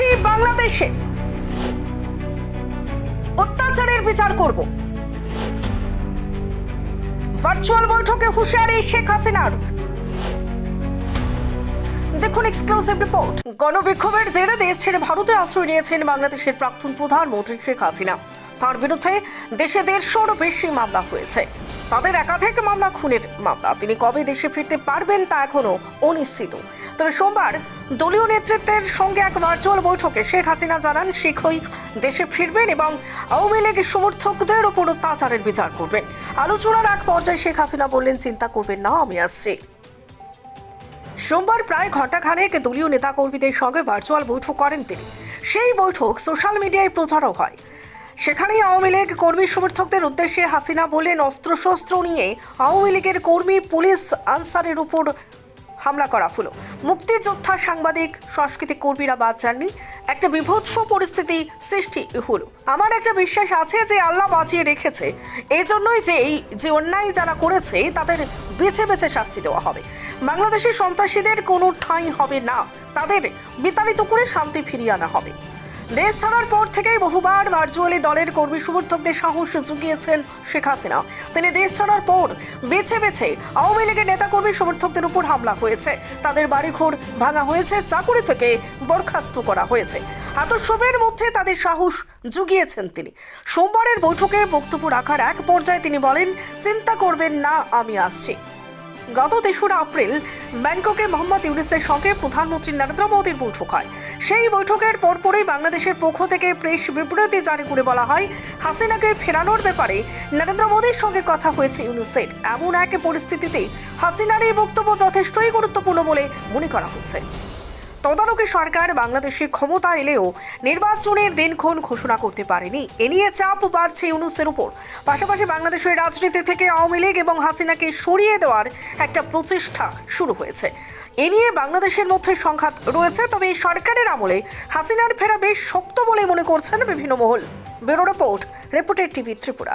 আছি বাংলাদেশে। অত্যাচারের বিচার করব। ভার্চুয়াল বৈঠকে হুঁশিয়ারি শেখ হাসিনার। দেখুন এক্সক্লুসিভ রিপোর্ট গণবিক্ষোভের জেরে দেশ ছেড়ে ভারতে আশ্রয় নিয়েছেন বাংলাদেশের প্রাক্তন প্রধানমন্ত্রী শেখ হাসিনা। তার বিরুদ্ধে দেশে দেড়শোরও বেশি মামলা হয়েছে। তাদের একাধিক মামলা খুনের মামলা। তিনি কবে দেশে ফিরতে পারবেন তা এখনও অনিশ্চিত। তবে সোমবার দলীয় নেতৃত্বের সঙ্গে এক ভার্চুয়াল বৈঠকে শেখ হাসিনা জানান শীঘ্রই দেশে ফিরবেন এবং আওয়ামী লীগের সমর্থকদের উপর অত্যাচারের বিচার করবেন। আলোচনার এক পর্যায়ে শেখ হাসিনা বললেন, চিন্তা করবেন না, আমি আসছি। সোমবার প্রায় ঘণ্টাখানেক দলীয় নেতাকর্মীদের সঙ্গে ভার্চুয়াল বৈঠক করেন তিনি। সেই বৈঠক সোশ্যাল মিডিয়ায় প্রচারও হয়। সেখানেই আওয়ামী লীগ কর্মী সমর্থকদের উদ্দেশ্যে হাসিনা বলেন অস্ত্রশস্ত্র নিয়ে আওয়ামী লীগের কর্মী পুলিশ আনসারের উপর হামলা করা হলো। মুক্তিযোদ্ধা সাংবাদিক সাংস্কৃতিক কর্মীরা বাদ যাননি। একটা বিভৎস পরিস্থিতি সৃষ্টি হলো। আমার একটা বিশ্বাস আছে যে আল্লাহ বাঁচিয়ে রেখেছে। এই জন্যই যে এই যে অন্যায় যারা করেছে, তাদের বেছে বেছে শাস্তি দেওয়া হবে। বাংলাদেশের সন্ত্রাসীদের কোনো ঠাঁই হবে না। তাদের বিতাড়িত করে শান্তি ফিরিয়ে আনা হবে। দেশ ছাড়ার পর থেকেই বহুবার ভার্চুয়ালি দলের কর্মী সমর্থকদের সাহস জুগিয়েছেন শেখ হাসিনা। তিনি দেশ ছাড়ার পর বেছে বেছে আওয়ামী লীগের নেতাকর্মী সমর্থকদের উপর হামলা হয়েছে। তাদের বাড়িঘর ভাঙা হয়েছে, চাকুরি থেকে বরখাস্ত করা হয়েছে। এত সবের মধ্যে তাদের সাহস জুগিয়েছেন তিনি। সোমবারের বৈঠকে বক্তব্য রাখার এক পর্যায়ে তিনি বলেন, চিন্তা করবেন না, আমি আসছি। গত তেসরা এপ্রিল ব্যাংককে মোহাম্মদ ইউনিসের সঙ্গে প্রধানমন্ত্রী নরেন্দ্র মোদীর বৈঠক হয়। সেই বৈঠকের পরপরই বাংলাদেশের পক্ষ থেকে প্রেস বিবৃতি জারি করে বলা হয়, হাসিনাকে ফেরানোর ব্যাপারে নরেন্দ্র মোদীর সঙ্গে কথা হয়েছে ইউনিসের এমন এক পরিস্থিতিতে হাসিনার এই বক্তব্য যথেষ্টই গুরুত্বপূর্ণ বলে মনে করা হচ্ছে। তদারকি সরকার বাংলাদেশে ক্ষমতা এলেও নির্বাচনের দিনক্ষণ ঘোষণা করতে পারেনি। এ নিয়ে চাপ বাড়ছে ইউনুসের উপর। পাশাপাশি বাংলাদেশের রাজনীতি থেকে আওয়ামী লীগ এবং হাসিনাকে সরিয়ে দেওয়ার একটা প্রচেষ্টা শুরু হয়েছে। এ নিয়ে বাংলাদেশের মধ্যে সংঘাত রয়েছে, তবে সরকারের আমলে হাসিনার ফেরা বেশ শক্ত বলে মনে করছেন বিভিন্ন মহল। ব্যুরো রিপোর্ট, রিপোর্টের টিভি ত্রিপুরা।